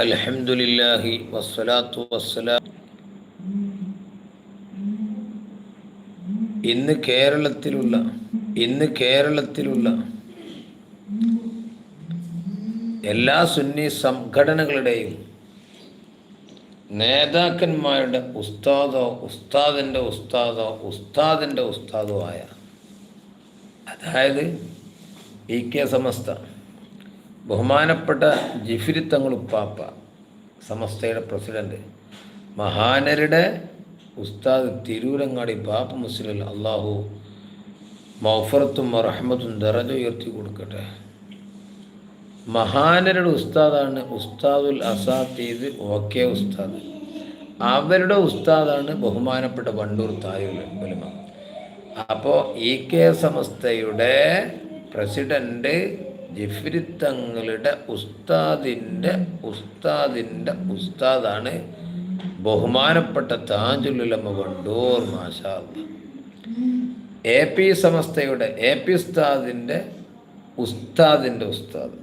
അൽഹംദുലില്ലാഹി വസ്സലാത്തു വസ്സലാം. ഇന്ന് കേരളത്തിലുള്ള ഇന്ന് കേരളത്തിലുള്ള എല്ലാ സുന്നി സംഘടനകളുടെയും നേതാക്കന്മാരുടെ ഉസ്താദോ ഉസ്താദിന്റെ ഉസ്താദോ ഉസ്താദിന്റെ ഉസ്താദോ ആയ അതായത് ഇ കെ സമസ്ത ബഹുമാനപ്പെട്ട ജിഫിരി തങ്ങളുപ്പാപ്പ സമസ്തയുടെ പ്രസിഡന്റ് മഹാനരുടെ ഉസ്താദ് തിരൂരങ്ങാടി പാപ്പ മുസ്ലിം അള്ളാഹു മൗഫറത്തും റഹ്മത്തും ദറജ ഉയർത്തി കൊടുക്കട്ടെ. മഹാനരുടെ ഉസ്താദാണ് ഉസ്താദുൽ അസാത്തീദ് ഓക്കെ ഉസ്താദ്. അവരുടെ ഉസ്താദാണ് ബഹുമാനപ്പെട്ട വണ്ടൂർ തായുൽ ഉലമ അപ്പോൾ ഇ കെ സമസ്തയുടെ പ്രസിഡന്റ് ജിഫ്രി ഉസ്താദിന്റെ ഉസ്താദിന്റെ ഉസ്താദാണ് ബഹുമാനപ്പെട്ട താജുലുലമ കൊണ്ടോർ മാഷാ. എ പി സമസ്തയുടെ എ പി ഉസ്താദിന്റെ ഉസ്താദിന്റെ ഉസ്താദ്.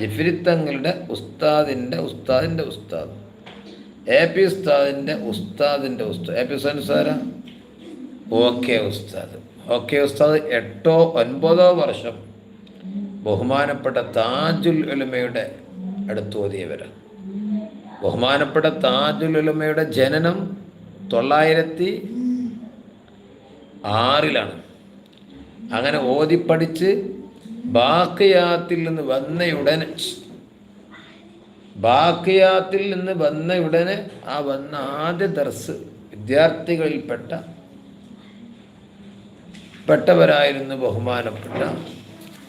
ജിഫ്രി ഉസ്താദിന്റെ ഉസ്താദിന്റെ ഉസ്താദ്. എ പി ഉസ്താദിന്റെ ഉസ്താദിന്റെ ഉസ്താദ്. എ പി ഉസ്താദിന്റെ ഉസ്താദാ ഓക്കെ ഉസ്താദ്. ഓക്കെ ഉസ്താദ് എട്ടോ ഒൻപതോ വർഷം ബഹുമാനപ്പെട്ട താജുൽ ഉലമയുടെ അടുത്ത് ഓതിയവരാണ് ബഹുമാനപ്പെട്ട താജുൽ ഉലമയുടെ ജനനം തൊള്ളായിരത്തി ആറിലാണ്. അങ്ങനെ ഓതിപ്പടിച്ച് ബാക്കിയാത്തിൽ നിന്ന് വന്നയുടനെ ബാക്കിയാത്തിൽ നിന്ന് വന്നയുടനെ ആ വന്ന ആദ്യ ദർസ് വിദ്യാർത്ഥികളിൽപ്പെട്ട പെട്ടവരായിരുന്നു ബഹുമാനപ്പെട്ട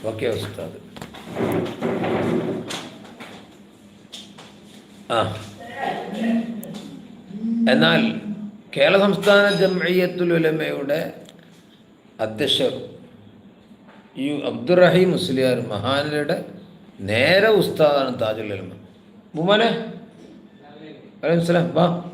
ഓക്കെ ഉസ്താദ്. ആ. എന്നാൽ കേരള സംസ്ഥാന ജംഇയ്യത്തുൽ ഉലമയുടെ അധ്യക്ഷർ ഈ അബ്ദുറഹീം മുസ്ലിയാർ മഹാനരുടെ നേരെ ഉസ്താദാണ് താജുൽ ഉലമ. ബുമാനെ വലൈക്കും സലാം വാ.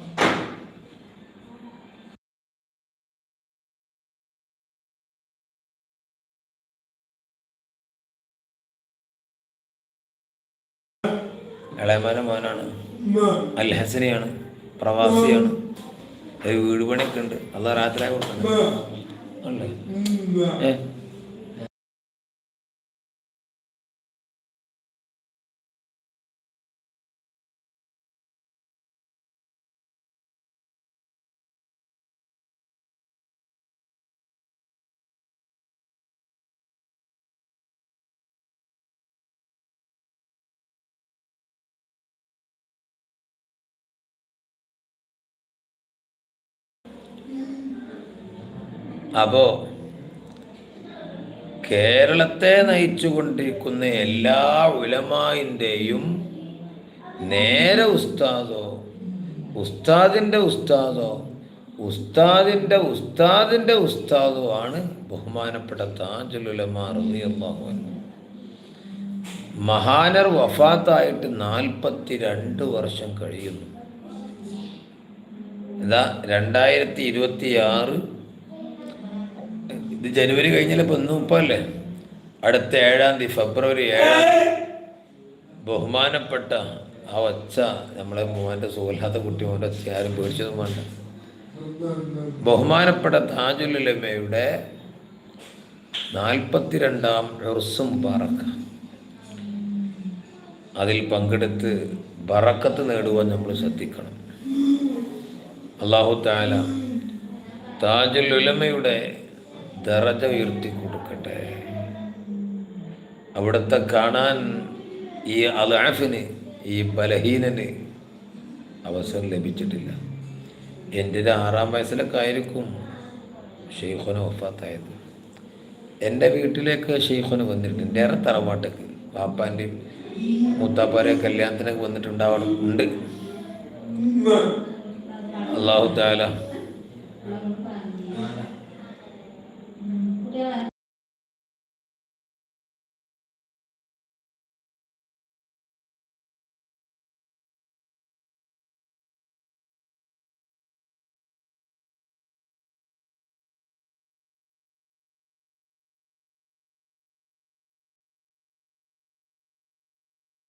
ഇളയമാന മോനാണ്. അൽ ഹസനിയാണ് പ്രവാസിയാണ്. വീട് പണിയൊക്കെ ഉണ്ട്. അല്ല രാത്രി ഉണ്ട്? ഏ? അപ്പോ കേരളത്തെ നയിച്ചുകൊണ്ടിരിക്കുന്ന എല്ലാ ഉലമായിന്റെയും നേരെ ഉസ്താദോ ഉസ്താദിന്റെ ഉസ്താദോ ഉസ്താദിന്റെ ഉസ്താദിന്റെ ഉസ്താദോ ആണ് ബഹുമാനപ്പെട്ട അൻഹു. മഹാനർ വഫാത്തായിട്ട് നാൽപ്പത്തി രണ്ട് വർഷം കഴിയുന്നു. ഇതാ രണ്ടായിരത്തി ഇരുപത്തി ആറ് ഇത് ജനുവരി കഴിഞ്ഞാൽ ഇപ്പൊ മുപ്പല്ലേ അടുത്ത ഏഴാം തീയതി ഫെബ്രുവരി ഏഴാം ബഹുമാനപ്പെട്ട ആ ഒച്ച നമ്മളെ മോന്റെ സുഖല്ലാത്ത കുട്ടി മോന്റെ ഒച്ച ആരും പേടിച്ചതും വേണ്ട. ബഹുമാനപ്പെട്ട താജുലുലമയുടെ നാൽപ്പത്തിരണ്ടാം ഉർസും പറക്ക അതിൽ പങ്കെടുത്ത് ബറക്കത്ത് നേടുവാൻ നമ്മൾ ശ്രദ്ധിക്കണം. അള്ളാഹു താല താജുൽ ഉലമയുടെ ദറജ ഉയർത്തി കൊടുക്കട്ടെ. അവിടുത്തെ കാണാൻ ഈ അലാഫിന് ഈ ബലഹീനന് അവസരം ലഭിച്ചിട്ടില്ല. എന്റെ ഒരു ആറാം വയസ്സിലൊക്കെ ആയിരിക്കും ഷെയ്ഖുന വഫാത്തായത്. എന്റെ വീട്ടിലേക്ക് ഷെയ്ഖുന വന്നിട്ടുണ്ട്. എന്റെ ഏറെ തറവാട്ടേക്ക് പാപ്പാന്റെയും മൂത്താപ്പാരെ കല്യാണത്തിനൊക്കെ വന്നിട്ടുണ്ടാവണം ഉണ്ട്. അള്ളാഹു താല